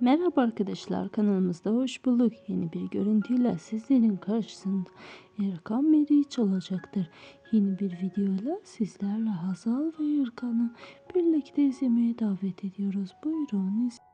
Merhaba arkadaşlar kanalımızda hoş bulduk. Yeni bir görüntüyle sizlerin karşısında Erkan Meriç olacaktır. Yeni bir videoyla sizlerle Hazal ve Erkan'ı birlikte izlemeye davet ediyoruz. Buyurun izleyin.